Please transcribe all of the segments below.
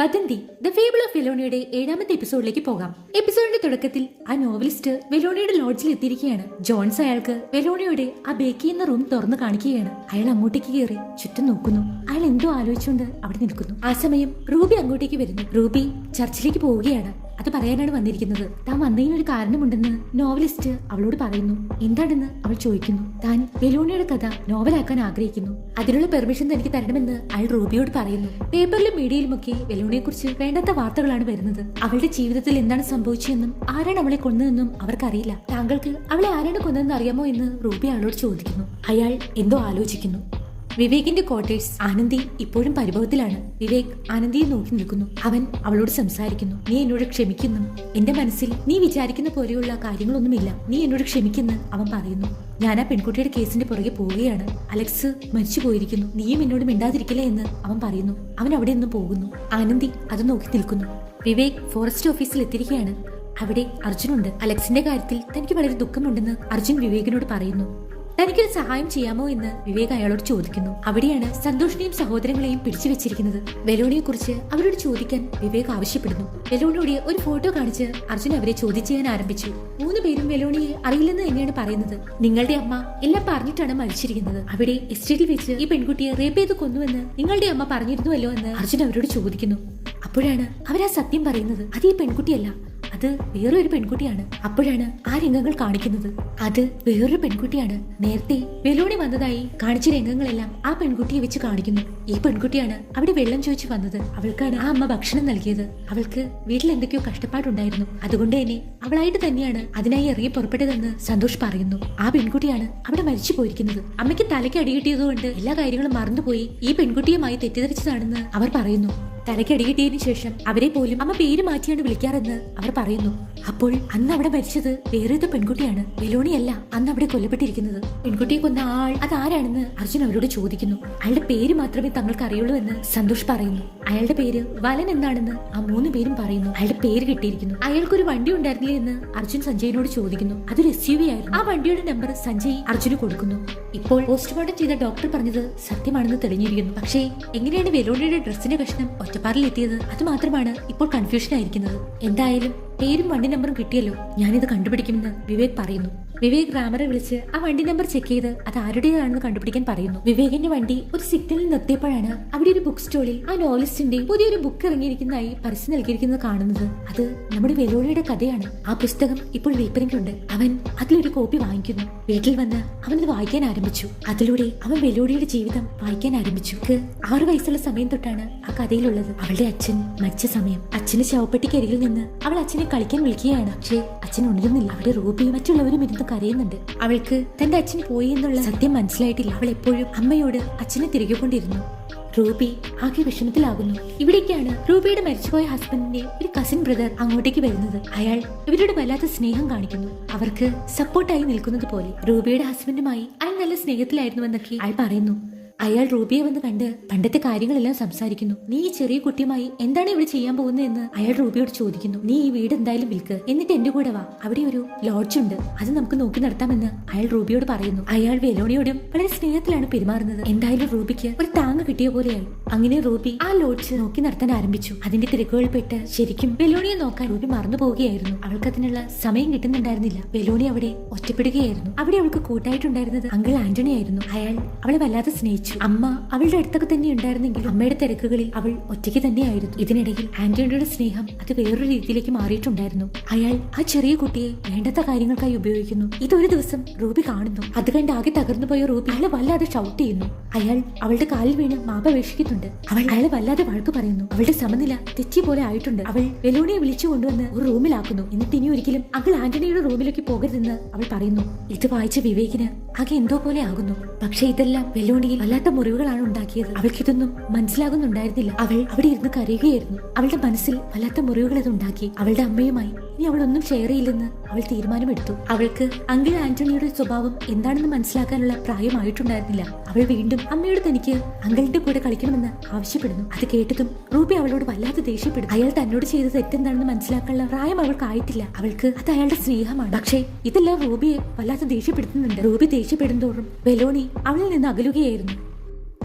വദന്തി the fable of വെലോണിയുടെ ഏഴാമത്തെ എപ്പിസോഡിലേക്ക് പോകാം. എപ്പിസോഡിന്റെ തുടക്കത്തിൽ ആ നോവലിസ്റ്റ് വെലോണിയുടെ ലോഡ്ജിൽ എത്തിയിരിക്കുകയാണ്. ജോൺസ് അയാൾക്ക് വെലോണിയുടെ ആ ബേക്ക് ചെയ്യുന്ന റൂം തുറന്നു കാണിക്കുകയാണ്. അയാൾ അങ്ങോട്ടേക്ക് കയറി ചുറ്റും നോക്കുന്നു. അയാൾ എന്തോ ആലോചിച്ചുകൊണ്ട് അവിടെ നിൽക്കുന്നു. ആ സമയം റൂബി അങ്ങോട്ടേക്ക് വരുന്നു. റൂബി ചർച്ചിലേക്ക് പോവുകയാണ്. അത് പറയാനാണ് വന്നിരിക്കുന്നത്. താൻ വന്നതിന് ഒരു കാരണമുണ്ടെന്ന് നോവലിസ്റ്റ് അവളോട് പറയുന്നു. എന്താണെന്ന് അവൾ ചോദിക്കുന്നു. താൻ ബെലൂണിയുടെ കഥ നോവലാക്കാൻ ആഗ്രഹിക്കുന്നു. അതിനുള്ള പെർമിഷൻ തനിക്ക് തരണമെന്ന് അയാൾ റൂബിയോട് പറയുന്നു. പേപ്പറിലും മീഡിയയിലുമൊക്കെ ബെലൂണിയെ കുറിച്ച് വേണ്ടാത്ത വാർത്തകളാണ് വരുന്നത്. അവളുടെ ജീവിതത്തിൽ എന്താണ് സംഭവിച്ചതെന്നും ആരാണ് അവളെ കൊന്നതെന്നും അവർക്കറിയില്ല. താങ്കൾക്ക് അവളെ ആരാണ് കൊന്നതെന്ന് അറിയാമോ എന്ന് റൂബി അയാളോട് ചോദിക്കുന്നു. അയാൾ എന്തോ ആലോചിക്കുന്നു. വിവേകിന്റെ ക്വാർട്ടേഴ്സ് ആനന്ദി ഇപ്പോഴും പരിഭവത്തിലാണ്. വിവേക് ആനന്ദിയെ നോക്കി നിൽക്കുന്നു. അവൻ അവളോട് സംസാരിക്കുന്നു. നീ എന്നോട് ക്ഷമിക്കുന്നു. എന്റെ മനസ്സിൽ നീ വിചാരിക്കുന്ന പോലെയുള്ള കാര്യങ്ങളൊന്നുമില്ല. നീ എന്നോട് ക്ഷമിക്കുന്നു അവൻ പറയുന്നു. ഞാൻ ആ പെൺകുട്ടിയുടെ കേസിന്റെ പുറകെ പോവുകയാണ്. അലക്സ് മരിച്ചു പോയിരിക്കുന്നു. നീയും എന്നോട് മിണ്ടാതിരിക്കില്ല എന്ന് അവൻ പറയുന്നു. അവൻ അവിടെ നിന്ന് പോകുന്നു. ആനന്ദി അത് നോക്കി നിൽക്കുന്നു. വിവേക് ഫോറസ്റ്റ് ഓഫീസിൽ എത്തിയിരിക്കുകയാണ്. അവിടെ അർജുനുണ്ട്. അലക്സിന്റെ കാര്യത്തിൽ തനിക്ക് വളരെ ദുഃഖമുണ്ടെന്ന് അർജുൻ വിവേകിനോട് പറയുന്നു. തനിക്കൊരു സഹായം ചെയ്യാമോ എന്ന് വിവേക് അയാളോട് ചോദിക്കുന്നു. അവിടെയാണ് സന്തോഷിനെയും സഹോദരങ്ങളെയും പിടിച്ചു വെച്ചിരിക്കുന്നത്. വെലോണിയെ കുറിച്ച് അവരോട് ചോദിക്കാൻ വിവേക് ആവശ്യപ്പെടുന്നു. വെലോണിയുടെ ഒരു ഫോട്ടോ കാണിച്ച് അർജുൻ അവരെ ചോദ്യം ചെയ്യാൻ ആരംഭിച്ചു. മൂന്ന് പേരും വെലോണിയെ അറിയില്ലെന്ന് തന്നെയാണ് പറയുന്നത്. നിങ്ങളുടെ അമ്മ എല്ലാം പറഞ്ഞിട്ടാണ് മരിച്ചിരിക്കുന്നത്. അവിടെ എസ്റ്റേറ്റിൽ വെച്ച് ഈ പെൺകുട്ടിയെ റേപ്പ് ചെയ്ത് കൊന്നുവെന്ന് നിങ്ങളുടെ അമ്മ പറഞ്ഞിരുന്നുവല്ലോ എന്ന് അർജുൻ അവരോട് ചോദിക്കുന്നു. അപ്പോഴാണ് അവരാ സത്യം പറയുന്നത്. അത് ഈ പെൺകുട്ടിയല്ല. അത് വേറൊരു പെൺകുട്ടിയാണ്. അപ്പോഴാണ് ആ രംഗങ്ങൾ കാണിക്കുന്നത്. അത് വേറൊരു പെൺകുട്ടിയാണ്. നേരത്തെ വെലോണി വന്നതായി കാണിച്ച രംഗങ്ങളെല്ലാം ആ പെൺകുട്ടിയെ വെച്ച് കാണിക്കുന്നു. ഈ പെൺകുട്ടിയാണ് അവിടെ വെള്ളം ചോദിച്ചു വന്നത്. അവൾക്കാണ് ആ അമ്മ ഭക്ഷണം നൽകിയത്. അവൾക്ക് വീട്ടിൽ എന്തൊക്കെയോ കഷ്ടപ്പാടുണ്ടായിരുന്നു. അതുകൊണ്ട് തന്നെ അവളായിട്ട് തന്നെയാണ് അതിനായി ഇറങ്ങി പുറപ്പെട്ടതെന്ന് സന്തോഷ് പറയുന്നു. ആ പെൺകുട്ടിയാണ് അവിടെ മരിച്ചു പോയിരിക്കുന്നത്. അമ്മയ്ക്ക് തലയ്ക്ക് അടികിട്ടിയതുകൊണ്ട് എല്ലാ കാര്യങ്ങളും മറന്നുപോയി ഈ പെൺകുട്ടിയുമായി തെറ്റിദ്ധരിച്ചതാണെന്ന് അവർ പറയുന്നു. തലയ്ക്ക് അടികിട്ടിയതിനു ശേഷം അവരെ പോലും അമ്മ പേര് മാറ്റിയാണ് വിളിക്കാറെന്ന് അവർ പറയുന്നു. അപ്പോൾ അന്ന് അവിടെ മരിച്ചത് ഒരു പെൺകുട്ടിയാണ്. ബെലോണിയല്ല അന്ന് അവിടെ കൊല്ലപ്പെട്ടിരിക്കുന്നത്. പെൺകുട്ടിയെ കൊന്ന ആൾ അതാരാണെന്ന് അർജുൻ അവരോട് ചോദിക്കുന്നു. അയാളുടെ പേര് മാത്രമേ തങ്ങൾക്ക് അറിയുള്ളൂ എന്ന് സന്തോഷ് പറയുന്നു. അയാളുടെ പേര് വലൻ എന്നാണെന്ന് ആ മൂന്ന് പേരും പറയുന്നു. അയാളുടെ പേര് കിട്ടിയിരിക്കുന്നു. അയാൾക്കൊരു വണ്ടി ഉണ്ടായിരുന്നില്ലേ എന്ന് അർജുൻ സഞ്ജയിനോട് ചോദിക്കുന്നു. അതൊരു എസ് യു വി ആയിരുന്നു. ആ വണ്ടിയുടെ നമ്പർ സഞ്ജയ് അർജുന് കൊടുക്കുന്നു. ഇപ്പോൾ പോസ്റ്റ്മോർട്ടം ചെയ്ത ഡോക്ടർ പറഞ്ഞത് സത്യമാണെന്ന് തെളിഞ്ഞിരിക്കുന്നു. പക്ഷേ എങ്ങനെയാണ് വെലോണിയുടെ ഡ്രസ്സിന്റെ കഷ്ണം ഒറ്റപ്പാറിൽ എത്തിയത് അത് മാത്രമാണ് ഇപ്പോൾ കൺഫ്യൂഷൻ ആയിരിക്കുന്നത്. എന്തായാലും പേരും വണ്ടി നമ്പറും കിട്ടിയല്ലോ. ഞാനിത് കണ്ടുപിടിക്കുമെന്ന് വിവേക് പറയുന്നു. വിവേക് റാമറെ വിളിച്ച് ആ വണ്ടി നമ്പർ ചെക്ക് ചെയ്ത് അത് ആരുടേതാണെന്ന് കണ്ടുപിടിക്കാൻ പറയുന്നു. വിവേകിന്റെ വണ്ടി ഒരു സിഗ്നലിൽ നിർത്തിയപ്പോഴാണ് അവിടെ ഒരു ബുക്ക് സ്റ്റോളിൽ ആ നോവലിസ്റ്റിന്റെ പുതിയൊരു ബുക്ക് ഇറങ്ങിയിരിക്കുന്നതായി പരസ്യം നൽകിയിരിക്കുന്നത് കാണുന്നത്. അത് നമ്മുടെ വെലോളിയുടെ കഥയാണ്. ആ പുസ്തകം ഇപ്പോൾ വിൽപ്പനയ്ക്കുണ്ട് അവൻ അതിലൊരു കോപ്പി വാങ്ങിക്കുന്നു. വീട്ടിൽ വന്ന് അവൻ അത് വായിക്കാൻ ആരംഭിച്ചു. അതിലൂടെ അവൻ വെലോളിയുടെ ജീവിതം വായിക്കാൻ ആരംഭിച്ചു. ആറ് ആറു വയസ്സുള്ള സമയം തൊട്ടാണ് ആ കഥയിലുള്ളത്. അവളുടെ അച്ഛൻ മരിച്ച സമയം. അച്ഛന് ശവപ്പെട്ടിക്കരികിൽ നിന്ന് അവൾ അച്ഛനെ കളിക്കാൻ വിളിക്കുകയാണ്. പക്ഷേ അച്ഛൻ ഉണരുന്നില്ല. അവിടെ റൂബിയും മറ്റുള്ളവരും ഇരുന്ന് കരയുന്നുണ്ട്. അവൾക്ക് തന്റെ അച്ഛൻ പോയി എന്നുള്ള സത്യം മനസ്സിലായിട്ടില്ല. അവൾ എപ്പോഴും അമ്മയോട് അച്ഛനെ തിരികെ കൊണ്ടിരുന്നു റൂബി ആകെ വിഷമത്തിലാകുന്നു. ഇവിടേക്കാണ് റൂബിയുടെ മരിച്ചുപോയ ഹസ്ബൻഡിന്റെ ഒരു കസിൻ ബ്രദർ അങ്ങോട്ടേക്ക് വരുന്നത്. അയാൾ ഇവരോട് വല്ലാത്ത സ്നേഹം കാണിക്കുന്നു. അവർക്ക് സപ്പോർട്ടായി നിൽക്കുന്നത് പോലെ. റൂബിയുടെ ഹസ്ബൻഡുമായി അയാൾ നല്ല സ്നേഹത്തിലായിരുന്നുവെന്നൊക്കെ അയാൾ പറയുന്നു. അയാൾ റൂബിയെ വന്ന് കണ്ട് പണ്ടത്തെ കാര്യങ്ങളെല്ലാം സംസാരിക്കുന്നു. നീ ഈ ചെറിയ കുട്ടിയുമായി എന്താണ് ഇവിടെ ചെയ്യാൻ പോകുന്നതെന്ന് അയാൾ റൂബിയോട് ചോദിക്കുന്നു. നീ ഈ വീട് എന്തായാലും വിൽക്ക്. എന്നിട്ട് എന്റെ കൂടെ വാ. അവിടെ ഒരു ലോഡ്ജ് ഉണ്ട്. അത് നമുക്ക് നോക്കി നടത്താമെന്ന് അയാൾ റൂബിയോട് പറയുന്നു. അയാൾ വെലോണിയോടും വളരെ സ്നേഹത്തിലാണ് പെരുമാറുന്നത്. എന്തായാലും റൂബിക്ക് ഒരു താങ്ങ് കിട്ടിയ പോലെയാണ് അങ്ങനെ റൂബി ആ ലോഡ്ജ് നോക്കി നടത്താൻ ആരംഭിച്ചു. അതിന്റെ തിരക്കുകളിൽ പെട്ട് ശരിക്കും വെലോണിയെ നോക്കാൻ റൂബി മറന്നു പോവുകയായിരുന്നു. അവൾക്ക് അതിനുള്ള സമയം കിട്ടുന്നുണ്ടായിരുന്നില്ല. വെലോണി അവിടെ ഒറ്റപ്പെടുകയായിരുന്നു. അവിടെ അവൾക്ക് കൂട്ടായിട്ടുണ്ടായിരുന്നത് അങ്കിൾ ആന്റണി ആയിരുന്നു അയാൾ അവളെ വല്ലാതെ സ്നേഹിച്ചു. അമ്മ അവളുടെ അടുത്തൊക്കെ തന്നെ ഉണ്ടായിരുന്നെങ്കിൽ അമ്മയുടെ തിരക്കുകളിൽ അവൾ ഒറ്റയ്ക്ക് തന്നെയായിരുന്നു. ഇതിനിടയിൽ ആന്റണിയുടെ സ്നേഹം അത് വേറൊരു രീതിയിലേക്ക് മാറിയിട്ടുണ്ടായിരുന്നു. അയാൾ ആ ചെറിയ കുട്ടിയെ വേണ്ടത്ത കാര്യങ്ങൾക്കായി ഉപയോഗിക്കുന്നു. ഇതൊരു ദിവസം റൂബി കാണുന്നു. അത് കണ്ട് ആകെ തകർന്നു പോയ റൂബി അയാളെ വല്ലാതെ ഷൗട്ട് ചെയ്യുന്നു. അയാൾ അവളുടെ കാലിൽ വീണ് മാപപേക്ഷിക്കുന്നുണ്ട് അവൾ അയാളെ വല്ലാതെ വഴക്ക് പറയുന്നു. അവളുടെ സമനില തെറ്റി പോലെ ആയിട്ടുണ്ട്. അവൾ വെലോണിയെ വിളിച്ചു കൊണ്ടുവന്ന് ഒരു റൂമിലാക്കുന്നു. എന്നിട്ട് ഇനി ഒരിക്കലും അങ്കിൾ ആന്റണിയുടെ റൂമിലേക്ക് പോകരുതെന്ന് അവൾ പറയുന്നു. ഇത് വായിച്ച വിവേകിന് ആകെ എന്തോ പോലെ ആകുന്നു. പക്ഷെ ഇതെല്ലാം വെല്ലുവിളിയിൽ വല്ലാത്ത മുറിവുകളാണ് ഉണ്ടാക്കിയത്. അവൾക്കിതൊന്നും മനസ്സിലാകുന്നുണ്ടായിരുന്നില്ല. അവൾ അവിടെ ഇരുന്ന് കരയുകയായിരുന്നു. അവളുടെ മനസ്സിൽ വല്ലാത്ത മുറിവുകൾ അത് ഉണ്ടാക്കി. അവളുടെ അമ്മയുമായി ഇനി അവൾ ഒന്നും ഷെയർ ചെയ്യില്ലെന്ന് അവൾ തീരുമാനമെടുത്തു. അവൾക്ക് അങ്കിൾ ആന്റണിയുടെ സ്വഭാവം എന്താണെന്ന് മനസ്സിലാക്കാനുള്ള പ്രായമായിട്ടുണ്ടായിരുന്നില്ല. അവൾ വീണ്ടും അമ്മയോട് തനിക്ക് അങ്കിളിന്റെ കൂടെ കളിക്കണമെന്ന് ആവശ്യപ്പെടുന്നു. അത് കേട്ടതും റൂബി അവളോട് വല്ലാതെ ദേഷ്യപ്പെടും അയാൾ തന്നോട് ചെയ്ത തെറ്റെന്താണെന്ന് മനസ്സിലാക്കാനുള്ള പ്രായം അവൾക്കായിട്ടില്ല. അവൾക്ക് അത് അയാളുടെ സ്നേഹമാണ്. പക്ഷേ ഇതെല്ലാം റൂബിയെ വല്ലാതെ ദേഷ്യപ്പെടുത്തുന്നുണ്ട്. റൂബി ദേഷ്യപ്പെടുന്തോറും ബെലോണി അവളിൽ നിന്ന് അകലുകയായിരുന്നു.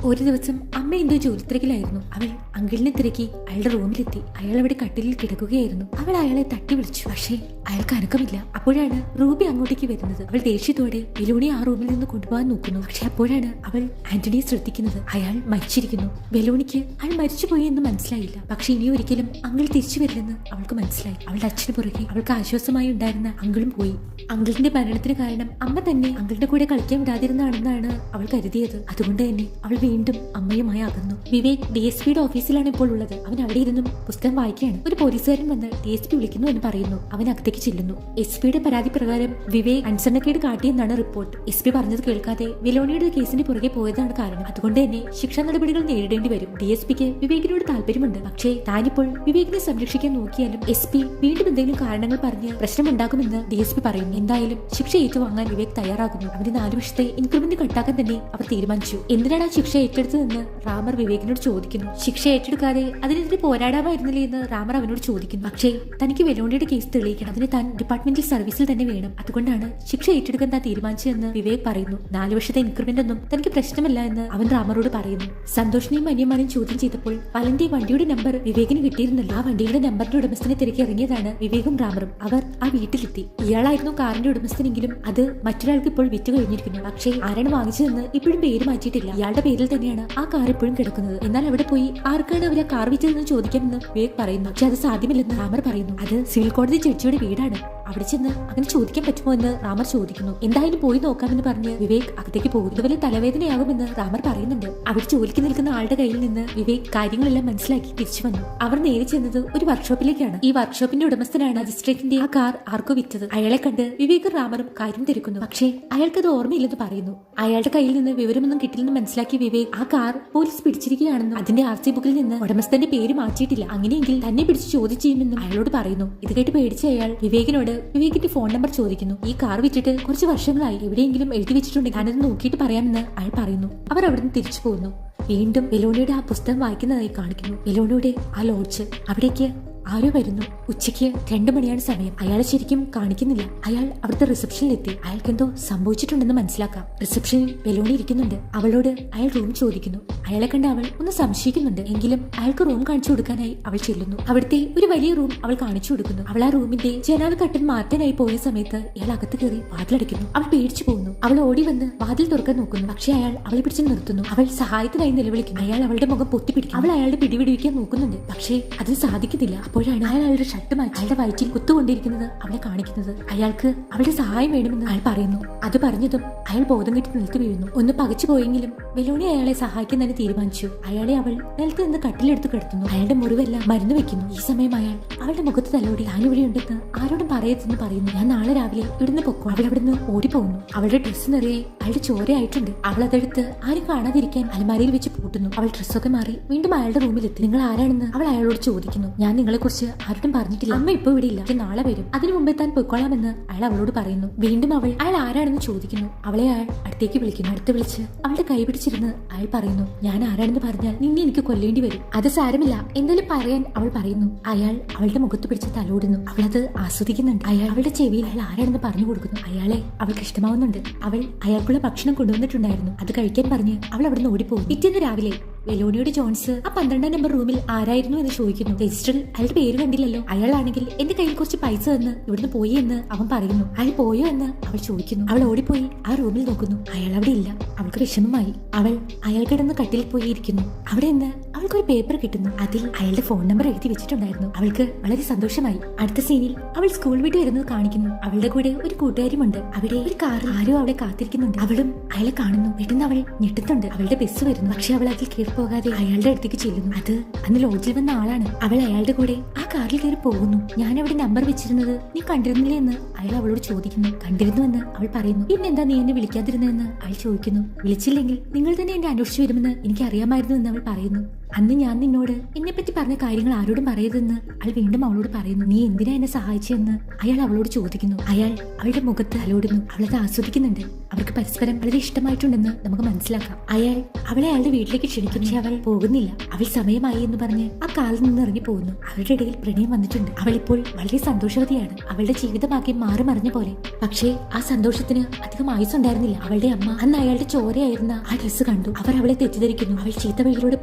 ഒരു ദിവസം അമ്മ എന്തോ ജോലി തിരക്കിലായിരുന്നു അവൾ അങ്കിളിനെ തിരക്കി അയാളുടെ റൂമിലെത്തി അയാൾ അവിടെ കട്ടിലിൽ കിടക്കുകയായിരുന്നു. അവൾ അയാളെ തട്ടി വിളിച്ചു. പക്ഷേ അയാൾക്ക് അനക്കമില്ല. അപ്പോഴാണ് റൂബി അങ്ങോട്ടേക്ക് വരുന്നത്. അവൾ ദേഷ്യത്തോടെ ബെലൂണി ആ റൂമിൽ നിന്ന് കൊണ്ടുപോകാൻ നോക്കുന്നു. പക്ഷെ അപ്പോഴാണ് അവൾ ആന്റണിയെ ശ്രദ്ധിക്കുന്നത്. അയാൾ മരിച്ചിരിക്കുന്നു. ബെലൂണിക്ക് അയാൾ മരിച്ചുപോയി എന്ന് മനസ്സിലായില്ല. പക്ഷെ ഇനി ഒരിക്കലും അങ്കിൾ തിരിച്ചു വരില്ലെന്ന് അവൾക്ക് മനസ്സിലായി. അവളുടെ അച്ഛന് പുറകെ അവൾക്ക് ആശ്വാസമായി ഉണ്ടായിരുന്ന അങ്കിളും പോയി. അങ്കിളിന്റെ മരണത്തിന് കാരണം അമ്മ തന്നെ അങ്കിളിന്റെ കൂടെ കളിക്കാൻ വിടാതിരുന്നാണെന്നാണ് അവൾ കരുതിയത്. അതുകൊണ്ട് തന്നെ അവൾ വീണ്ടും അമ്മയുമായി അകന്നു. വിവേക് ഡി എസ് പിയുടെ ഓഫീസിലാണ് ഇപ്പോൾ ഉള്ളത്. അവൻ അവിടെ ഇരുന്നും പുസ്തകം വായിക്കുകയാണ്. ഒരു പോലീസുകാരൻ വന്ന് ഡി എസ് പി വിളിക്കുന്നു എന്ന് പറയുന്നു. അവൻ അകത്തേക്ക് ചെല്ലുന്നു. എസ് പിയുടെ പരാതി പ്രകാരം വിവേക് അനുസരണക്കേട് കാട്ടിയെന്നാണ് റിപ്പോർട്ട്. എസ് പി പറഞ്ഞത് കേൾക്കാതെ വിലോണിയുടെ കേസിന് പുറകെ പോയതാണ് കാരണം. അതുകൊണ്ട് തന്നെ ശിക്ഷാ നടപടികൾ നേരിടേണ്ടി വരും. ഡി എസ് പിക്ക് വിവേകിനോട് താല്പര്യമുണ്ട്. പക്ഷേ താനിപ്പോൾ വിവേകിനെ സംരക്ഷിക്കാൻ നോക്കിയാലും എസ് പി വീണ്ടും എന്തെങ്കിലും കാരണങ്ങൾ പറഞ്ഞ് പ്രശ്നമുണ്ടാക്കുമെന്ന് ഡി എസ് പി പറയുന്നു. എന്തായാലും ശിക്ഷ ഏറ്റുവാങ്ങാൻ വിവേക് തയ്യാറാകുന്നു. അവന്റെ നാലു വർഷത്തെ ഇൻക്രിമെന്റ് കട്ടാക്കാൻ തന്നെ അവർ തീരുമാനിച്ചു. എന്തിനാണ് ആ ശിക്ഷ ഏറ്റെടുത്തതെന്ന് റാമർ വിവേകിനോട് ചോദിക്കുന്നു. ശിക്ഷ ഏറ്റെടുക്കാതെ അതിനെതിരെ പോരാടാമായിരുന്നില്ലേ എന്ന് റാമർ അവനോട് ചോദിക്കുന്നു. പക്ഷേ തനിക്ക് വെലോണിയുടെ കേസ് തെളിയിക്കണം. അതിന് താൻ ഡിപ്പാർട്ട്മെന്റൽ സർവീസിൽ തന്നെ വേണം. അതുകൊണ്ടാണ് ശിക്ഷ ഏറ്റെടുക്കാൻ താൻ തീരുമാനിച്ചതെന്ന് വിവേക് പറയുന്നു. നാല് വർഷത്തെ ഇൻക്രിമെന്റ് ഒന്നും തനിക്ക് പ്രശ്നമല്ല എന്ന് അവൻ റാമറോട് പറയുന്നു. സന്തോഷിനെയും അനിയമാനെയും ചോദ്യം ചെയ്തപ്പോൾ പലന്റെ വണ്ടിയുടെ നമ്പർ വിവേകിന് കിട്ടിയിരുന്നില്ല. ആ വണ്ടിയുടെ നമ്പറിന്റെ ഉടമസ്ഥനെ തിരക്കി ഇറങ്ങിയതാണ് വിവേകും റാമറും. അവർ ആ വീട്ടിലെത്തി. ഇയാളായിരുന്നു കാറിന്റെ ഉടമസ്ഥനെങ്കിലും അത് മറ്റൊരാൾക്ക് ഇപ്പോൾ വിറ്റ് കഴിഞ്ഞിരിക്കുന്നു. പക്ഷേ ആരാണ് വാങ്ങിച്ചതെന്ന് ഇപ്പോഴും പേര് മാറ്റിയിട്ടില്ല. ഇയാളുടെ പേരിൽ തന്നെയാണ് ആ കാർ ഇപ്പോഴും കിടക്കുന്നത്. എന്നാൽ അവിടെ പോയി ആർക്കാണ് അവർ ആ കാർ വിറ്റതെന്ന് ചോദിക്കാമെന്ന് വിവേക് പറയുന്നു. പക്ഷെ അത് സാധ്യമല്ലെന്ന് റാമർ പറയുന്നു. അത് സിവിൽ കോടതി ജഡ്ജിയുടെ വീടാണ് അവിടെ ചെന്ന് അങ്ങനെ ചോദിക്കാൻ പറ്റുമോ എന്ന് റാമർ ചോദിക്കുന്നു. എന്തായാലും പോയി നോക്കാമെന്ന് പറഞ്ഞ് വിവേക് അകത്തേക്ക് പോകുന്നു. വലിയ തലവേദനയാകുമെന്ന് റാമർ പറയുന്നുണ്ട്. അവിടെ ജോലിക്ക് നിൽക്കുന്ന ആളുടെ കയ്യിൽ നിന്ന് വിവേക് കാര്യങ്ങളെല്ലാം മനസ്സിലാക്കി തിരിച്ചു വന്നു. അവർ നേരെ ചെന്നത് ഒരു വർക്ക്ഷോപ്പിലേക്കാണ്. ഈ വർക്ക്ഷോപ്പിന്റെ ഉടമസ്ഥനാണ് മജിസ്ട്രേറ്റിന്റെ ആ കാർ ആർക്കോ വിറ്റത്. അയാളെ കണ്ട് വിവേകും റാമറും കാര്യം തിരക്കുന്നു. പക്ഷേ അയാൾക്കത് ഓർമ്മയില്ലെന്ന് പറയുന്നു. അയാളുടെ കയ്യിൽ നിന്ന് വിവരമൊന്നും കിട്ടില്ലെന്ന് മനസ്സിലാക്കിയ വിവേക് ആ കാർ പോലീസ് പിടിച്ചിരിക്കുകയാണെന്നും അതിന്റെ ആർ സി ബുക്കിൽ നിന്ന് ഉടമസ്ഥന്റെ പേര് മാറ്റിയിട്ടില്ല. അങ്ങനെയെങ്കിൽ തന്നെ പിടിച്ച് ചോദ്യം ചെയ്യുമെന്നും അയാളോട് പറയുന്നു. ഇത് കേട്ട് പേടിച്ച അയാൾ വിവേകിനോട് വിവേകിന്റെ ഫോൺ നമ്പർ ചോദിക്കുന്നു. ഈ കാർ വിറ്റിട്ട് കുറച്ച് വർഷങ്ങളായി എവിടെയെങ്കിലും എഴുതി വെച്ചിട്ടുണ്ടെങ്കിൽ ഞാനത് നോക്കിയിട്ട് പറയാമെന്ന് അയാൾ പറയുന്നു. അവർ അവിടുന്ന് തിരിച്ചു പോകുന്നു വീണ്ടും മെലോണിയുടെ ആ പുസ്തകം വായിക്കുന്നതായി കാണിക്കുന്നു. മെലോണിയുടെ ആ ലോഡ്ജ് അവിടേക്ക് ആരോ വരുന്നു. ഉച്ചയ്ക്ക് രണ്ടു മണിയാണ് സമയം. അയാളെ ശരിക്കും കാണിക്കുന്നില്ല. അയാൾ അവിടുത്തെ റിസപ്ഷനിലെത്തി. അയാൾക്ക് എന്തോ സംഭവിച്ചിട്ടുണ്ടെന്ന് മനസ്സിലാക്കാം. റിസപ്ഷനിൽ ബെലോണി ഇരിക്കുന്നുണ്ട്. അവളോട് അയാൾ റൂം ചോദിക്കുന്നു. അയാളെ കണ്ട് അവൾ ഒന്ന് സംശയിക്കുന്നുണ്ട്. എങ്കിലും അയാൾക്ക് റൂം കാണിച്ചു കൊടുക്കാനായി അവൾ ചെല്ലുന്നു. അവിടുത്തെ ഒരു വലിയ റൂം അവൾ കാണിച്ചു കൊടുക്കുന്നു. അവൾ ആ റൂമിന്റെ ജനാല കട്ടൻ മാറ്റാനായി പോയ സമയത്ത് ഇയാൾ അകത്ത് കയറി വാതിലടയ്ക്കുന്നു. അവൾ പേടിച്ചു പോകുന്നു. അവൾ ഓടി വന്ന് വാതിൽ തുറക്കാൻ നോക്കുന്നു. പക്ഷേ അയാൾ അവളെ പിടിച്ച് നിർത്തുന്നു. അവൾ സഹായത്തിനായി നിലവിളിക്കുന്നു. അയാൾ അവളുടെ മുഖം പൊത്തിപ്പിടിക്കും അവൾ അയാളുടെ പിടിപിടിക്കാൻ നോക്കുന്നുണ്ട്. പക്ഷേ അതിന് സാധിക്കുന്നില്ല. അപ്പോഴാണ് അയാൾ അയാളുടെ ഷർട്ട് മാറ്റി അയാളുടെ വയറ്റിൽ കുത്തുകൊണ്ടിരിക്കുന്നത് അവളെ കാണിക്കുന്നത്. അയാൾക്ക് അവളുടെ സഹായം വേണമെന്ന് അയാൾ പറയുന്നു. അത് പറഞ്ഞതും അയാൾ ബോധം കെട്ടി നിലത്ത് വീഴുന്നു. ഒന്ന് പകച്ചു പോയെങ്കിലും വെലോണി അയാളെ സഹായിക്കാൻ തന്നെ തീരുമാനിച്ചു. അയാളെ അവൾ നിലത്ത് നിന്ന് കട്ടിലെടുത്ത് കിടത്തുന്നു. അയാളുടെ മുറിവെല്ലാം മരുന്ന് വെക്കുന്നു. ഈ സമയം അയാൾ അവളുടെ മുഖത്ത് തലോടി ഞാൻ ഇവിടെ ഉണ്ടെന്ന് ആരോടും പറയരുതെന്ന് പറയുന്നു. ഞാൻ നാളെ രാവിലെ ഇവിടുന്ന് പൊക്കോ? അവൾ അവിടുന്ന് ഓടിപ്പോകുന്നു. അവളുടെ ഡ്രസ്സ് നിറയെ അയാളുടെ ചോരയായിട്ടുണ്ട്. അവൾ അതെടുത്ത് ആരും കാണാതിരിക്കാൻ അലമാരയിൽ വെച്ച് പൂട്ടുന്നു. അവൾ ഡ്രസ്സൊക്കെ മാറി വീണ്ടും അയാളുടെ റൂമിലെത്തി നിങ്ങൾ ആരാണെന്ന് അവൾ അയാളോട് ചോദിക്കുന്നു. ഞാൻ നിങ്ങളെ കുറിച്ച് ആരോടും പറഞ്ഞിട്ടില്ല. അമ്മ ഇപ്പൊ ഇവിടെ ഇല്ല. നാളെ വരും. അതിനു മുമ്പേ താൻ പൊയ്ക്കോളാമെന്ന് അയാൾ അവളോട് പറയുന്നു. വീണ്ടും അവൾ അയാൾ ആരാണെന്ന് ചോദിക്കുന്നു. അവളെ അയാൾ അടുത്തേക്ക് വിളിക്കുന്നു. അടുത്ത് വിളിച്ച് അവളുടെ കൈ പിടിച്ചിരുന്ന് അയാൾ പറയുന്നു ഞാൻ ആരാണെന്ന് പറഞ്ഞാൽ നിന്നെ എനിക്ക് കൊല്ലേണ്ടി വരും. അത് സാരമില്ല. എന്തെങ്കിലും പറയാൻ അവൾ പറയുന്നു. അയാൾ അവളുടെ മുഖത്ത് പിടിച്ച് തലോടുന്നു. അവളത് ആസ്വദിക്കുന്നുണ്ട്. അയാൾ അവളുടെ ചെവിയിൽ അയാൾ ആരാണെന്ന് പറഞ്ഞു കൊടുക്കുന്നു. അയാളെ അവൾക്ക് ഇഷ്ടമാവുന്നുണ്ട്. അവൾ അയാൾക്കുള്ള ഭക്ഷണം കൊണ്ടുവന്നിട്ടുണ്ടായിരുന്നു. അത് കഴിക്കാൻ പറഞ്ഞ് അവൾ അവിടുന്ന് ഓടിപ്പോകും പിറ്റേന്ന് രാവിലെ വെലോണിയുടെ ജോൺസ് ആ പന്ത്രണ്ടാം നമ്പർ റൂമിൽ ആരായിരുന്നു എന്ന് ചോദിക്കുന്നു. രജിസ്റ്ററിൽ അയാളുടെ പേര് കണ്ടില്ലല്ലോ. അയാളാണെങ്കിൽ എന്റെ കയ്യിൽ കുറച്ച് പൈസ തന്ന് ഇവിടുന്ന് പോയി എന്ന് അവൻ പറയുന്നു. അയാൾ പോയോ എന്ന് അവൾ ചോദിക്കുന്നു. അവൾ ഓടിപ്പോയി ആ റൂമിൽ നോക്കുന്നു. അയാൾ അവിടെ ഇല്ല. അവൾക്ക് വിഷമമായി. അവൾ അയാൾ കിടന്ന് കട്ടിൽ പോയി ഇരിക്കുന്നു. അവിടെ നിന്ന് അവൾക്കൊരു പേപ്പർ കിട്ടുന്നു. അതിൽ അയാളുടെ ഫോൺ നമ്പർ എഴുതി വെച്ചിട്ടുണ്ടായിരുന്നു. അവൾക്ക് വളരെ സന്തോഷമായി. അടുത്ത സീനിൽ അവൾ സ്കൂൾ വിട്ട് വരുന്നത് കാണിക്കുന്നു. അവളുടെ കൂടെ ഒരു കൂട്ടുകാരിയുമുണ്ട്. അവിടെ ഒരു കാറിൽ ആരും അവളെ കാത്തിരിക്കുന്നുണ്ട്. അവളും അയാളെ കാണുന്നു. പെട്ടെന്ന് അവൾ ഞെട്ടുന്നുണ്ട്. അവളുടെ ബസ് വരുന്നു. പക്ഷെ അവൾ അതിൽ പോകാതെ അയാളുടെ അടുത്തേക്ക് ചെല്ലുന്നു. അത് അന്ന് ലോഡ്ജിൽ വന്ന ആളാണ്. അവൾ അയാളുടെ കൂടെ ആ കാറിൽ കയറി പോകുന്നു. ഞാൻ അവിടെ നമ്പർ വെച്ചിരുന്നത് നീ കണ്ടിരുന്നില്ലേ എന്ന് അയാൾ അവളോട് ചോദിക്കുന്നു. കണ്ടിരുന്നുവെന്ന് അവൾ പറയുന്നു. പിന്നെന്താ നീ എന്നെ വിളിക്കാതിരുന്നതെന്ന്? അയാൾ ചോദിക്കുന്നു. വിളിച്ചില്ലെങ്കിൽ നിങ്ങൾ തന്നെ എന്നെ അന്വേഷിച്ചു വരുമെന്ന് എനിക്ക് അറിയാമായിരുന്നു എന്ന് അവൾ പറയുന്നു. അന്ന് ഞാൻ നിന്നോട് എന്നെപ്പറ്റി പറഞ്ഞ കാര്യങ്ങൾ ആരോടും പറയരുതെന്ന് അയാൾ വീണ്ടും അവളോട് പറയുന്നു. നീ എന്തിനാ എന്നെ സഹായിച്ചെന്ന് അയാൾ അവളോട് ചോദിക്കുന്നു. അയാൾ അവളുടെ മുഖത്ത് അലോടുന്നു. അവളത് ആസ്വദിക്കുന്നുണ്ട്. അവർക്ക് പരസ്പരം വളരെ ഇഷ്ടമായിട്ടുണ്ടെന്ന് നമുക്ക് മനസ്സിലാക്കാം. അയാൾ അവളെ അയാളുടെ വീട്ടിലേക്ക് ക്ഷണിക്കും പക്ഷെ അവൾ പോകുന്നില്ല. അവൾ സമയമായി എന്ന് പറഞ്ഞ് ആ കാലിൽ നിന്ന് ഇറങ്ങി പോകുന്നു അവരുടെ ഇടയിൽ പ്രണയം വന്നിട്ടുണ്ട്. അവൾ ഇപ്പോൾ വളരെ സന്തോഷവതിയാണ്. അവളുടെ ജീവിതമാകെ മാറി മറിഞ്ഞ പോലെ. പക്ഷേ ആ സന്തോഷത്തിന് അധികം ആയുസുണ്ടായിരുന്നില്ല അവളുടെ അമ്മ അന്ന് അയാളുടെ ചോരയായിരുന്ന ആ ഡ്രസ്സ് കണ്ടു. അവർ അവളെ തെറ്റിദ്ധരിക്കുന്നു. അവൾ ചീത്ത വഴിയിലൂടെ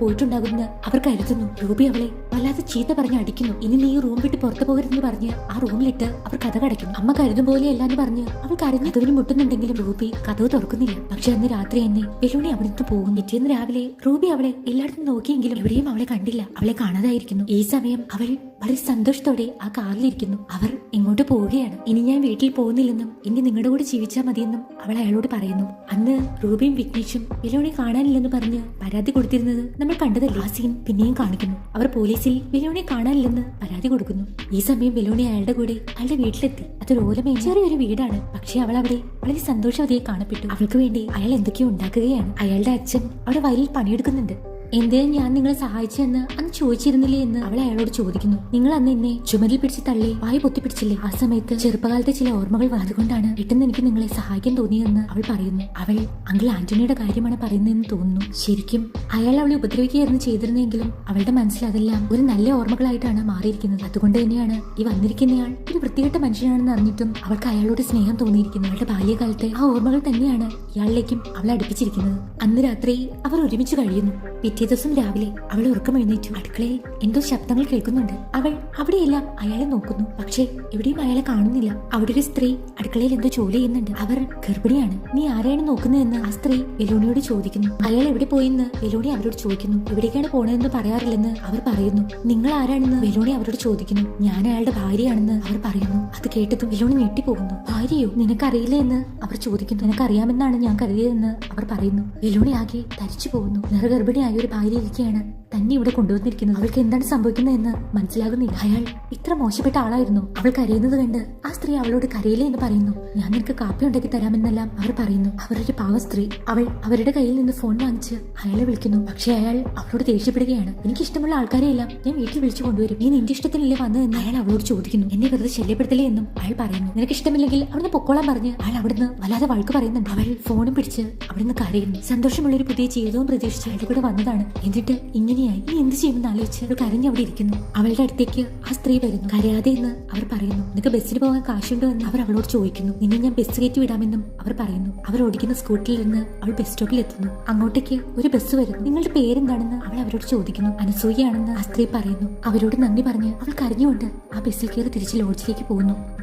പോയിട്ടുണ്ടാകുമെന്ന് അവർ കരുതുന്നു. രൂപി അവളെ വല്ലാതെ ചീത്ത പറഞ്ഞ് അടിക്കുന്നു. ഇനി നീ ഈ റൂം വിട്ട് പുറത്തു പോകരുതെന്ന് പറഞ്ഞ് ആ റൂമിലിട്ട് അവർ കഥ കടക്കുന്നു അമ്മ കരുതും പോലെയല്ല എന്ന് പറഞ്ഞ് അവൾ കരഞ്ഞ് കഥവിന് മുട്ടുന്നുണ്ടെങ്കിലും റൂബി കഥവ് തുറക്കുന്നില്ല. പക്ഷെ അന്ന് രാത്രി തന്നെ വെല്ലുവിളി അവിടെ നിന്ന് പോകും പിറ്റേന്ന് രാവിലെ റൂബി അവളെ എല്ലായിടത്തും നോക്കിയെങ്കിലും എവിടെയും അവളെ കണ്ടില്ല. അവളെ കാണാതായിരിക്കുന്നു. ഈ സമയം അവൾ വളരെ സന്തോഷത്തോടെ ആ കാറിലിരിക്കുന്നു. അവർ ഇങ്ങോട്ട് പോവുകയാണ്. ഇനി ഞാൻ വീട്ടിൽ പോകുന്നില്ലെന്നും ഇനി നിങ്ങളുടെ കൂടെ ജീവിച്ചാൽ മതിയെന്നും അവൾ അയാളോട് പറയുന്നു. അന്ന് റൂബിയും വിഘ്നേഷും ബിലോണി കാണാനില്ലെന്ന് പറഞ്ഞ് പരാതി കൊടുത്തിരുന്നത് നമ്മൾ കണ്ടതല്ലേ? ആ പിന്നെയും കാണിക്കുന്നു. അവർ പോലീസിൽ ബിലോണി കാണാനില്ലെന്ന് പരാതി കൊടുക്കുന്നു. ഈ സമയം വിലോണി അയാളുടെ കൂടെ അയാളുടെ വീട്ടിലെത്തി. അതൊരു ഓലമേ ഒരു വീടാണ്. പക്ഷെ അവൾ അവിടെ വളരെ സന്തോഷവതിയെ കാണപ്പെട്ടു. അവൾക്ക് വേണ്ടി അയാൾ എന്തൊക്കെയോ ഉണ്ടാക്കുകയാണ്. അയാളുടെ അച്ഛൻ അവിടെ വയലിൽ പണിയെടുക്കുന്നുണ്ട്. എന്തിനാ ഞാൻ നിങ്ങളെ സഹായിച്ചെന്ന് അന്ന് ചോദിച്ചിരുന്നില്ലേ എന്ന് അവൾ അയാളോട് ചോദിക്കുന്നു. നിങ്ങൾ അന്ന് എന്നെ ചുമരിൽ പിടിച്ച് തള്ളി വായി പൊത്തിപ്പിടിച്ചില്ലേ ആ സമയത്ത് ചെറുപ്പകാലത്തെ ചില ഓർമ്മകൾ വന്നതുകൊണ്ടാണ് പെട്ടെന്ന് എനിക്ക് നിങ്ങളെ സഹായിക്കാൻ തോന്നിയെന്ന് അവൾ പറയുന്നു. അവൾ അങ്കിൾ ആന്റണിയുടെ കാര്യമാണ് പറയുന്നതെന്ന് തോന്നുന്നു. ശരിക്കും അയാൾ അവളെ ഉപദ്രവിക്കുകയായിരുന്നു ചെയ്തിരുന്നെങ്കിലും അവളുടെ മനസ്സിൽ അതെല്ലാം ഒരു നല്ല ഓർമ്മകളായിട്ടാണ് മാറിയിരിക്കുന്നത്. അതുകൊണ്ട് തന്നെയാണ് ഈ വന്നിരിക്കുന്നയാൾ ഒരു വൃത്തികെട്ട മനുഷ്യനാണെന്ന് അറിഞ്ഞിട്ടും അവൾക്ക് അയാളോട് സ്നേഹം തോന്നിയിരിക്കുന്നു അവളുടെ ബാല്യകാലത്തെ ആ ഓർമ്മകൾ തന്നെയാണ് ഇയാളിലേക്കും അവളെ അടുപ്പിച്ചിരിക്കുന്നത്. അന്ന് രാത്രി അവർ ഒരുമിച്ച് കഴിയുന്നു. ദിവസം രാവിലെ അവൾ ഉറക്കം എഴുന്നേറ്റു. അടുക്കളയിൽ എന്തോ ശബ്ദങ്ങൾ കേൾക്കുന്നുണ്ട്. അവൾ അവിടെയെല്ലാം അയാളെ നോക്കുന്നു. പക്ഷേ എവിടെയും അയാളെ കാണുന്നില്ല. അവിടെ ഒരു സ്ത്രീ അടുക്കളയിൽ എന്തോ ജോലി ചെയ്യുന്നുണ്ട്. അവർ ഗർഭിണിയാണ്. നീ ആരെയാണ് നോക്കുന്നതെന്ന് ആ സ്ത്രീ വെലോണിയോട് ചോദിക്കുന്നു. അയാൾ എവിടെ പോയെന്ന് വെലോണി അവരോട് ചോദിക്കുന്നു. എവിടേക്കാണ് പോണതെന്ന് പറയാറില്ലെന്ന് അവർ പറയുന്നു. നിങ്ങൾ ആരാണെന്ന് വെലോണി അവരോട് ചോദിക്കുന്നു. ഞാൻ അയാളുടെ ഭാര്യയാണെന്ന് അവർ പറയുന്നു. അത് കേട്ടതും വെലോണി ഞെട്ടിപ്പോകുന്നു. ഭാര്യയോ നിനക്കറിയില്ല എന്ന് അവർ ചോദിക്കുന്നു. നിനക്കറിയാമെന്നാണ് ഞാൻ കരുതിയതെന്ന് അവർ പറയുന്നു. വെലോണി ആകെ തരിച്ചു പോകുന്നു. നിറഗർഭിണിയായ ഒരു ഭാര്യ തന്നെ ഇവിടെ കൊണ്ടുവന്നിരിക്കുന്നത്. അവൾക്ക് എന്താണ് സംഭവിക്കുന്നത് എന്ന് മനസ്സിലാകുന്നില്ല. അയാൾ ഇത്ര മോശപ്പെട്ട ആളായിരുന്നു. അവൾ കരയുന്നത് കണ്ട് ആ സ്ത്രീ അവളോട് കരയില്ലേ എന്ന് പറയുന്നു. ഞാൻ നിനക്ക് കാപ്പി ഉണ്ടാക്കി തരാമെന്നെല്ലാം അവർ പറയുന്നു. അവരൊരു പാവ സ്ത്രീ. അവൾ അവരുടെ കയ്യിൽ നിന്ന് ഫോൺ വാങ്ങിച്ച് അയാളെ വിളിക്കുന്നു. പക്ഷേ അയാൾ അവളോട് ദേഷ്യപ്പെടുകയാണ്. എനിക്ക് ഇഷ്ടമുള്ള ആൾക്കാരെയെല്ലാം ഞാൻ വീട്ടിൽ വിളിച്ചു കൊണ്ടുവരും. നീ നിന്റെ ഇഷ്ടത്തിനല്ലേ വന്നതെന്ന്? അയാൾ അവളോട് ചോദിക്കുന്നു. എന്നെ വെറുതെ ശല്യപ്പെടുത്തലേ എന്നും അയാൾ പറയുന്നു. നിനക്ക് ഇഷ്ടമില്ലെങ്കിൽ അവിടുന്ന് പൊക്കോളാൻ പറഞ്ഞ് അയാൾ അവിടുന്ന് വല്ലാതെ വഴക്ക് പറയുന്നുണ്ട്. അവൾ ഫോണും പിടിച്ച് അവിടുന്ന് കരയുന്നു. സന്തോഷമുള്ളൊരു പുതിയ ജീവിതവും പ്രതീക്ഷിച്ച് അയാളുടെ കൂടെ വന്നതാണ് എന്നിട്ട് ഇങ്ങനെയായി. ഇനി എന്ത് ചെയ്യുമെന്ന് ആലോചിച്ച് അവൾ കരഞ്ഞ് അവിടെ ഇരിക്കുന്നു. അവളുടെ അടുത്തേക്ക് ആ സ്ത്രീ വരുന്നു. കരയാതെ എന്ന് അവർ പറയുന്നു. നിനക്ക് ബസ്സിന് പോകാൻ കാശുണ്ടോ എന്ന്? അവർ അവളോട് ചോദിക്കുന്നു. നിന്നെ ഞാൻ ബസ് കയറ്റി വിടാമെന്നും അവർ പറയുന്നു. അവർ ഓടിക്കുന്ന സ്കൂട്ടറിൽ നിന്ന് അവൾ ബസ് സ്റ്റോപ്പിൽ എത്തുന്നു. അങ്ങോട്ടേക്ക് ഒരു ബസ് വരുന്നു. നിങ്ങളുടെ പേരെന്താണെന്ന് അവൾ അവരോട് ചോദിക്കുന്നു. അനസൂയയാണെന്ന് ആ സ്ത്രീ പറയുന്നു. അവരോട് നന്ദി പറഞ്ഞ് അവൾ കരഞ്ഞുകൊണ്ട് ആ ബസ്സിൽ കയറി തിരിച്ച് ലോഡ്ജിലേക്ക് പോകുന്നു.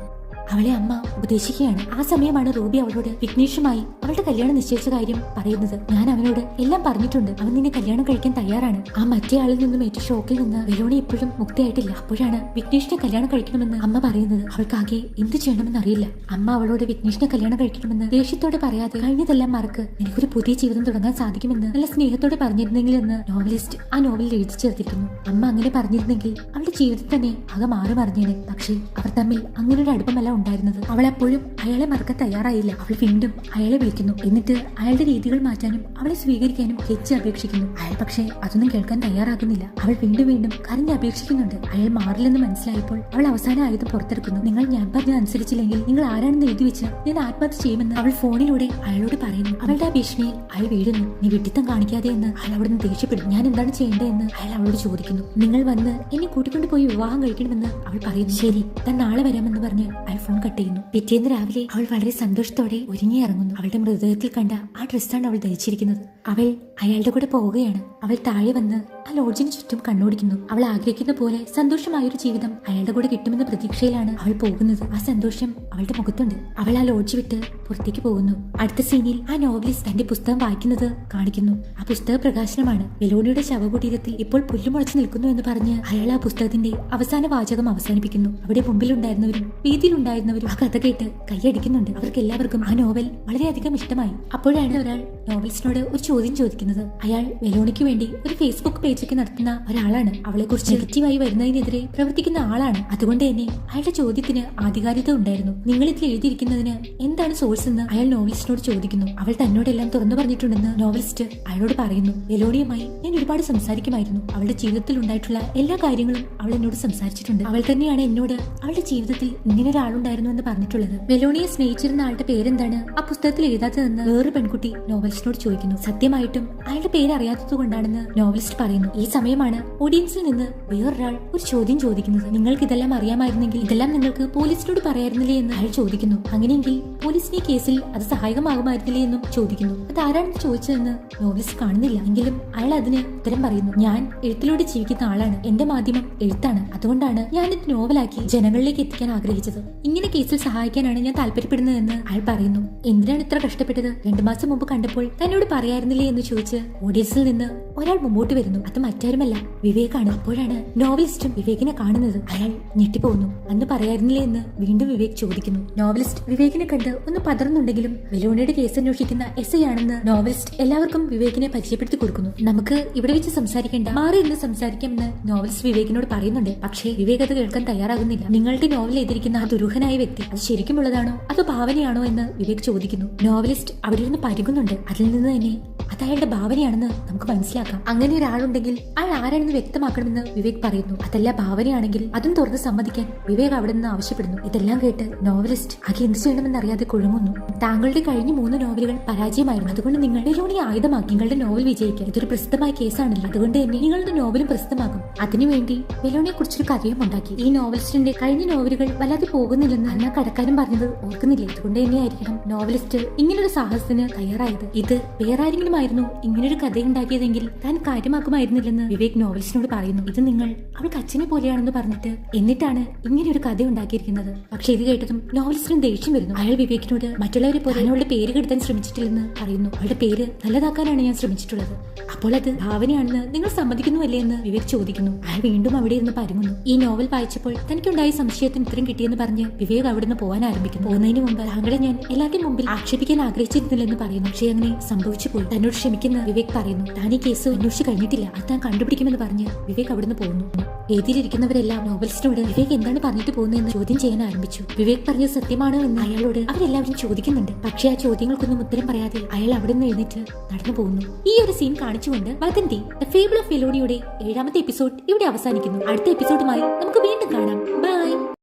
അവളെ അമ്മ ഉപദേശിക്കുകയാണ്. ആ സമയമാണ് റൂബി അവളോട് വിഘ്നേഷുമായി അവളുടെ കല്യാണം നിശ്ചയിച്ച കാര്യം പറയുന്നത്. ഞാൻ അവനോട് എല്ലാം പറഞ്ഞിട്ടുണ്ട്. അവൻ നിന്നെ കല്യാണം കഴിക്കാൻ തയ്യാറാണ്. ആ മറ്റേ ആളിൽ നിന്നും ഏറ്റ ഷോക്കിൽ നിന്ന് വെലോണി ഇപ്പോഴും മുക്തിയായിട്ടില്ല. അപ്പോഴാണ് വിഘ്നേഷിനെ കല്യാണം കഴിക്കണമെന്ന് അമ്മ പറയുന്നത്. അവൾക്കാകെ എന്ത് ചെയ്യണമെന്ന് അറിയില്ല. അമ്മ അവളോട് വിഘ്നേഷിനെ കല്യാണം കഴിക്കണമെന്ന് ദേഷ്യത്തോടെ പറയാതെ കഴിഞ്ഞതെല്ലാം മറക്ക്. എനിക്കൊരു പുതിയ ജീവിതം തുടങ്ങാൻ സാധിക്കുമെന്ന് നല്ല സ്നേഹത്തോടെ പറഞ്ഞിരുന്നെങ്കിൽ എന്ന് നോവലിസ്റ്റ് ആ നോവലിൽ എഴുതി ചേർത്തിരിക്കുന്നു. അമ്മ അങ്ങനെ പറഞ്ഞിരുന്നെങ്കിൽ അവളുടെ ജീവിതത്തിൽ തന്നെ ആകെ മാറി മറിഞ്ഞേനെ പക്ഷേ അവർ തമ്മിൽ അങ്ങനെ ഒരു അടുപ്പമല്ല ഉണ്ടായിരുന്നത്. അവൾ എപ്പോഴും അയാളെ മറക്കാൻ തയ്യാറായില്ല. അവൾ വീണ്ടും അയാളെ വിളിക്കുന്നു. എന്നിട്ട് അയാളുടെ രീതികൾ മാറ്റാനും അവളെ സ്വീകരിക്കാനും ഹെച്ച് അപേക്ഷിക്കുന്നു. അയാൾ പക്ഷേ അതൊന്നും കേൾക്കാൻ തയ്യാറാകുന്നില്ല. അവൾ വീണ്ടും വീണ്ടും കരഞ്ഞ് അപേക്ഷിക്കുന്നുണ്ട്. അയാൾ മാറില്ലെന്ന് മനസ്സിലായപ്പോൾ അവൾ അവസാന ആയത് പുറത്തെടുക്കുന്നു. നിങ്ങൾ ഞാൻ പറഞ്ഞ അനുസരിച്ചില്ലെങ്കിൽ നിങ്ങൾ ആരാണെന്ന് എഴുതി വെച്ച് ഞാൻ ആത്മഹത്യ ചെയ്യുമെന്ന് അവൾ ഫോണിലൂടെ അയാളോട് പറയുന്നു. അവളുടെ ഭീഷണിയിൽ അയാൾ വീഴുന്നു. നീ വിട്ടിത്തം കാണിക്കാതെ എന്ന് അയാൾ അവിടെ നിന്ന് ദേഷ്യപ്പെടും. ഞാൻ എന്താണ് ചെയ്യേണ്ടതെന്ന് അയാൾ അവളോട് ചോദിക്കുന്നു. നിങ്ങൾ വന്ന് എന്നെ കൂട്ടിക്കൊണ്ട് പോയി വിവാഹം കഴിക്കണമെന്ന് അവൾ പറയുന്നു. ശരി താൻ നാളെ വരാമെന്ന് പറഞ്ഞ് അയാൾ ഫോൺ കട്ട് ചെയ്യുന്നു. പിറ്റേന്ന് രാവിലെ അവൾ വളരെ സന്തോഷത്തോടെ ഒരുങ്ങി ഇറങ്ങുന്നു. അവളുടെ മൃതദേഹത്തിൽ കണ്ട ആ ഡ്രസ്സാണ് അവൾ ധരിച്ചിരിക്കുന്നത്. അവൾ അയാളുടെ കൂടെ പോവുകയാണ്. അവൾ താഴെ വന്ന് ആ ലോഡ്ജിന് ചുറ്റും കണ്ണോടിക്കുന്നു. അവൾ ആഗ്രഹിക്കുന്ന പോലെ സന്തോഷമായൊരു ജീവിതം അയാളുടെ കൂടെ കിട്ടുമെന്ന പ്രതീക്ഷയിലാണ് അവൾ പോകുന്നത്. ആ സന്തോഷം അവളുടെ മുഖത്തുണ്ട്. അവൾ ആ ലോഡ്ജ് വിട്ട് പുറത്തേക്ക് പോകുന്നു. അടുത്ത സീനിൽ ആ നോവലിസ്റ്റ് തന്റെ പുസ്തകം വായിക്കുന്നത് കാണിക്കുന്നു. ആ പുസ്തക പ്രകാശനമാണ്. വെലോണിയുടെ ശവകുടീരത്തിൽ ഇപ്പോൾ പുല്ലുമുളച്ച് നിൽക്കുന്നു എന്ന് പറഞ്ഞ് അയാൾ ആ പുസ്തകത്തിന്റെ അവസാന വാചകം അവസാനിപ്പിക്കുന്നു. അവിടെ മുമ്പിലുണ്ടായിരുന്നവരും വീതിയിലുണ്ടായിരുന്നവരും ആ കഥ കേട്ട് കൈയടിക്കുന്നുണ്ട്. അവർക്ക് എല്ലാവർക്കും ആ നോവൽ വളരെയധികം ഇഷ്ടമായി. അപ്പോഴാണ് ഒരാൾ നോവലിസ്റ്റിനോട് ഒരു ചോദ്യം ചോദിക്കുന്നത്. അയാൾ വെലോണിക്ക് വേണ്ടി ഒരു ഫേസ്ബുക്ക് പേജൊക്കെ നടത്തുന്ന ഒരാളാണ്. അവളെ കുറിച്ച് നെഗറ്റീവായി വരുന്നതിനെതിരെ പ്രവർത്തിക്കുന്ന ആളാണ്. അതുകൊണ്ട് തന്നെ അയാളുടെ ചോദ്യത്തിന് ആധികാരികത ഉണ്ടായിരുന്നു. നിങ്ങൾ ഇതിൽ എഴുതിയിരിക്കുന്നതിന് എന്താണ് സോഴ്സ് എന്ന് അയാൾ നോവലിസ്റ്റിനോട് ചോദിക്കുന്നു. അവൾ തന്നോടെല്ലാം തുറന്നു പറഞ്ഞിട്ടുണ്ടെന്ന് നോവലിസ്റ്റ് അയാളോട് പറയുന്നു. വെലോണിയുമായി ഞാൻ ഒരുപാട് സംസാരിക്കുമായിരുന്നു. അവളുടെ ജീവിതത്തിൽ ഉണ്ടായിട്ടുള്ള എല്ലാ കാര്യങ്ങളും അവൾ എന്നോട് സംസാരിച്ചിട്ടുണ്ട്. അവൾ തന്നെയാണ് എന്നോട് അവളുടെ ജീവിതത്തിൽ ഇങ്ങനെ ഒരാളുണ്ടായിരുന്നു എന്ന് പറഞ്ഞിട്ടുള്ളത്. മെലോണിയെ സ്നേഹിച്ചിരുന്ന ആളുടെ പേരെന്താണ്? ആ പുസ്തകത്തിൽ എഴുതാത്തതെന്ന് വേറൊരു പെൺകുട്ടി നോവലിസ്റ്റിനോട് ചോദിക്കുന്നു. സത്യമായിട്ടും അയാളുടെ പേര് അറിയാത്തത് കൊണ്ടാണെന്ന് നോവലിസ്റ്റ് പറയുന്നു. ഈ സമയമാണ് ഓഡിയൻസിൽ നിന്ന് വേറൊരാൾ ഒരു ചോദ്യം ചോദിക്കുന്നത്. നിങ്ങൾക്ക് ഇതെല്ലാം അറിയാമായിരുന്നെങ്കിൽ ഇതെല്ലാം നിങ്ങൾക്ക് പോലീസിനോട് പറയായിരുന്നില്ലേ? എന്ന് അയാൾ ചോദിക്കുന്നു. അങ്ങനെയെങ്കിൽ പോലീസിനെ കേസിൽ അത് സഹായകമാകുമായിരുന്നില്ലേ? എന്നും ചോദിക്കുന്നു. അത് ആരാണെന്ന് ചോദിച്ചതെന്ന് നോവലിസ്റ്റ് കാണുന്നില്ല. എങ്കിലും അയാൾ അതിന് ഉത്തരം പറയുന്നു. ഞാൻ എഴുത്തിലൂടെ ജീവിക്കുന്ന ആളാണ്. എന്റെ മാധ്യമം എഴുത്താണ്. അതുകൊണ്ടാണ് ഞാൻ ഇത് നോവലാക്കി ജനങ്ങളിലേക്ക് എത്തിക്കാൻ ആഗ്രഹിച്ചത്. ഇങ്ങനെ കേസിൽ സഹായിക്കാനാണ് ഞാൻ താല്പര്യപ്പെടുന്നതെന്ന് അയാൾ പറയുന്നു. എന്തിനാണ് ഇത്ര കഷ്ടപ്പെട്ടത്? രണ്ടു മാസം മുമ്പ് കണ്ടപ്പോൾ തന്നോട് പറയായിരുന്നില്ലേ എന്ന് ചോദിച്ച് ഓഡിയൻസിൽ നിന്ന് ഒരാൾ മുമ്പോട്ട് വരുന്നു. അത് മറ്റാരുമല്ല വിവേകാണ്. അപ്പോഴാണ് നോവലിസ്റ്റും വിവേകിനെ കാണുന്നത്. അയാൾ ഞെട്ടിപ്പോകുന്നു. അന്ന് പറയായിരുന്നില്ലേ എന്ന് വീണ്ടും വിവേക് ചോദിക്കുന്നു. നോവലിസ്റ്റ് വിവേകിനെ കണ്ട് ഒന്ന് പതർന്നുണ്ടെങ്കിലും വെലോണിയുടെ കേസ് അന്വേഷിക്കുന്ന എസ് ആണെന്ന് നോവലിസ്റ്റ് എല്ലാവർക്കും വിവേകിനെ പരിചയപ്പെടുത്തി കൊടുക്കുന്നു. നമുക്ക് ഇവിടെ വെച്ച് സംസാരിക്കേണ്ട. മാറി ഇരുന്ന് സംസാരിക്കാമെന്ന് നോവൽസ് വിവേകിനോട് പറയുന്നുണ്ട്. പക്ഷേ വിവേക് അത് കേൾക്കാൻ തയ്യാറാകുന്നില്ല. നിങ്ങളുടെ നോവൽ എതിരിക്കുന്ന ആ ദുരൂഹനായ വ്യക്തി അത് ശരിക്കുമുള്ളതാണോ അതോ ഭാവനയാണോ എന്ന് വിവേക് ചോദിക്കുന്നു. നോവലിസ്റ്റ് അവിടെ ഇരുന്ന് പരുകുന്നുണ്ട്. അതിൽ നിന്ന് തന്നെ അത് അയാളുടെ ഭാവനയാണെന്ന് നമുക്ക് മനസ്സിലാക്കാം. അങ്ങനെ ഒരാളുണ്ടെങ്കിൽ അയാൾ ആരാണെന്ന് വ്യക്തമാക്കണമെന്ന് വിവേക് പറയുന്നു. അതല്ല ഭാവനയാണെങ്കിൽ അതും തുറന്ന് സമ്മതിക്കാൻ വിവേക് അവിടെ നിന്ന് ആവശ്യപ്പെടുന്നു. ഇതെല്ലാം കേട്ട് നോവലിസ്റ്റ് ആകെ എന്ത് ചെയ്യണമെന്ന് അറിയാതെ കുഴങ്ങുന്നു. താങ്കളുടെ കഴിഞ്ഞ മൂന്ന് നോവലുകൾ പരാജയമായിരുന്നു. അതുകൊണ്ട് നിങ്ങളുടെ ലോണി ആയുധമാക്കി നിങ്ങളുടെ നോവൽ വിജയിക്കാൻ ഇതൊരു പ്രസിദ്ധമായ കേസാണല്ലോ. അതുകൊണ്ട് തന്നെ നിങ്ങളുടെ നോവലും പ്രസിദ്ധമാകും. അതിനുവേണ്ടി വെലോണിയെ കുറിച്ചൊരു കഥയും ഉണ്ടാക്കി. ഈ നോവലിസ്റ്റിന്റെ കഴിഞ്ഞ നോവലുകൾ വല്ലാതെ പോകുന്നില്ലെന്ന് അന്ന കടക്കാരൻ പറഞ്ഞത് ഓർക്കുന്നില്ല? അതുകൊണ്ട് തന്നെയായിരിക്കണം നോവലിസ്റ്റ് ഇങ്ങനൊരു സാഹസത്തിന് തയ്യാറായത്. ഇത് വേറെ ആരെങ്കിലും ആയിരുന്നു ഇങ്ങനൊരു കഥ ഉണ്ടാക്കിയതെങ്കിൽ താൻ കാര്യമാക്കുമായിരുന്നില്ലെന്ന് വിവേക് നോവൽസിനോട് പറയുന്നു. ഇത് നിങ്ങൾ അവൾക്ക് അച്ഛനെ പോലെയാണെന്ന് പറഞ്ഞിട്ട് എന്നിട്ടാണ് ഇങ്ങനെ ഒരു കഥ ഉണ്ടാക്കിയിരിക്കുന്നത് പക്ഷെ ഇത് കേട്ടതും നോവൽസിനും ദേഷ്യം വരുന്നു. അയാൾ വിവേകിനോട് മറ്റുള്ളവരെ പോലെ അവളുടെ പേര് കെടുത്താൻ ശ്രമിച്ചിട്ടില്ലെന്ന് പറയുന്നു. അവളുടെ പേര് നല്ലതാക്കാനാണ് ഞാൻ ശ്രമിച്ചിട്ടുള്ളത്. അപ്പോൾ അത് ഭാവനയാണെന്ന് നിങ്ങൾ സമ്മതിക്കുന്നുവല്ലേ എന്ന് വിവേക് ചോദിക്കുന്നു. അയാൾ വീണ്ടും അവിടെ ഇരുന്ന് പരുങ്ങുന്നു. ഈ നോവൽ വായിച്ചപ്പോൾ തനിക്കുണ്ടായ സംശയത്തിന് ഉത്തരം കിട്ടിയെന്ന് പറഞ്ഞ് വിവേക് അവിടെ നിന്ന് പോകാൻ ആരംഭിക്കുന്നു. പോകുന്നതിന് മുമ്പ് താങ്കളെ ഞാൻ എല്ലാവരുടെയും മുമ്പിൽ ആക്ഷേപിക്കാൻ ആഗ്രഹിച്ചിരുന്നില്ലെന്ന് പറയുന്നു. പക്ഷേ അങ്ങനെ സംഭവിച്ചു പോയി. തന്നോട് ക്ഷമിക്കുന്ന വിവേക് പറയുന്നു. താൻ ഈ കേസ് അന്വേഷിച്ച് കഴിഞ്ഞിട്ടില്ല. അത് താൻ കണ്ടുപിടിക്കുമെന്ന് പറഞ്ഞ് വിവേക് അവിടുന്ന് പോകുന്നു. എഴുതിയിരിക്കുന്നവരെല്ലാം നോവലിസ്റ്റിനോട് വിവേക് എന്താണ് പറഞ്ഞിട്ട് പോകുന്നതെന്ന് ചോദ്യം ചെയ്യാൻ ആരംഭിച്ചു. വിവേക് പറഞ്ഞത് സത്യമാണോ എന്ന് അയാളോട് അവരെല്ലാവരും ചോദിക്കുന്നുണ്ട്. പക്ഷേ ആ ചോദ്യങ്ങൾക്കൊന്നും ഉത്തരം പറയാതെ അയാൾ അവിടെ നിന്ന് എഴുന്നേറ്റ് നടന്നു പോകുന്നു. ഈ ഒരു സീൻ കാണിച്ചുകൊണ്ട് വതന്തി ദ ഫേബിൾ ഓഫ് ഫെലോണിയുടെ ഏഴാമത്തെ എപ്പിസോഡ് ഇവിടെ അവസാനിക്കുന്നു. അടുത്ത എപ്പിസോഡുമായി നമുക്ക് വീണ്ടും കാണാം.